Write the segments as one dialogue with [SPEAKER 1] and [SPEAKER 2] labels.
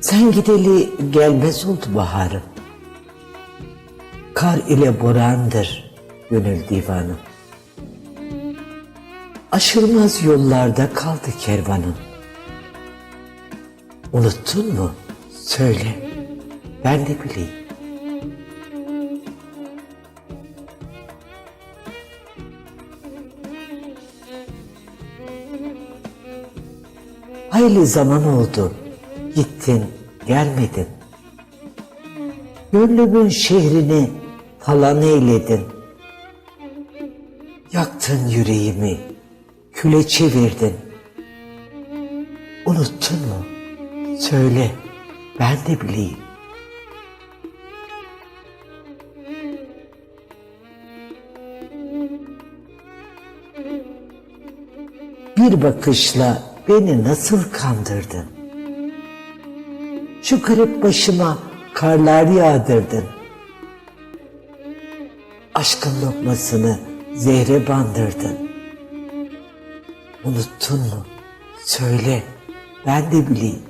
[SPEAKER 1] Sen gideli gelmez oldu baharım. Kar ile borandır gönül divanım. Aşılmaz yollarda kaldı kervanım. Unuttun mu? Söyle, ben de bileyim. Hayli zaman oldu. Gittin, gelmedin. Gönlümün şehrini talan eyledin. Yaktın yüreğimi, küle çevirdin. Unuttun mu? Söyle, ben de bileyim. Bir bakışla beni nasıl kandırdın? Şu garip başıma karlar yağdırdın. Aşkın lokmasını zehre bandırdın. Unuttun mu? Söyle, ben de bileyim.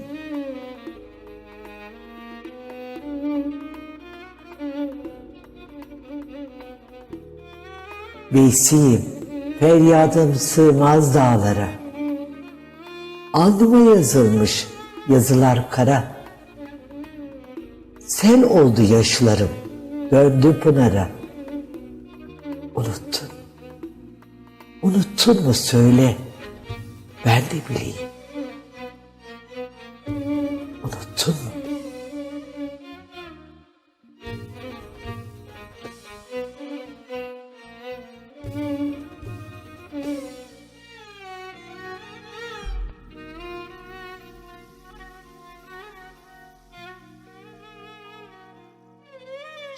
[SPEAKER 1] Veysiyim, feryadım sığmaz dağlara. Alnıma yazılmış yazılar kara. Sel oldu yaşlarım, döndü pınara. Unuttun, unuttun mu söyle, ben de bileyim. Unuttun mu?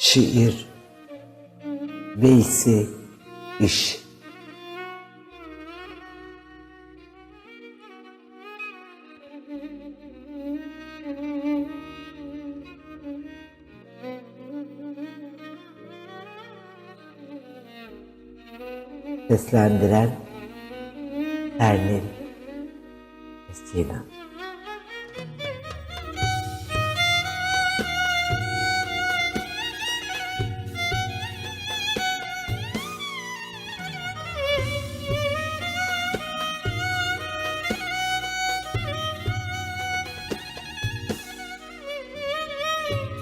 [SPEAKER 1] Şiir, Veysi, iş. Seslendiren Ermin Sina. Thank you.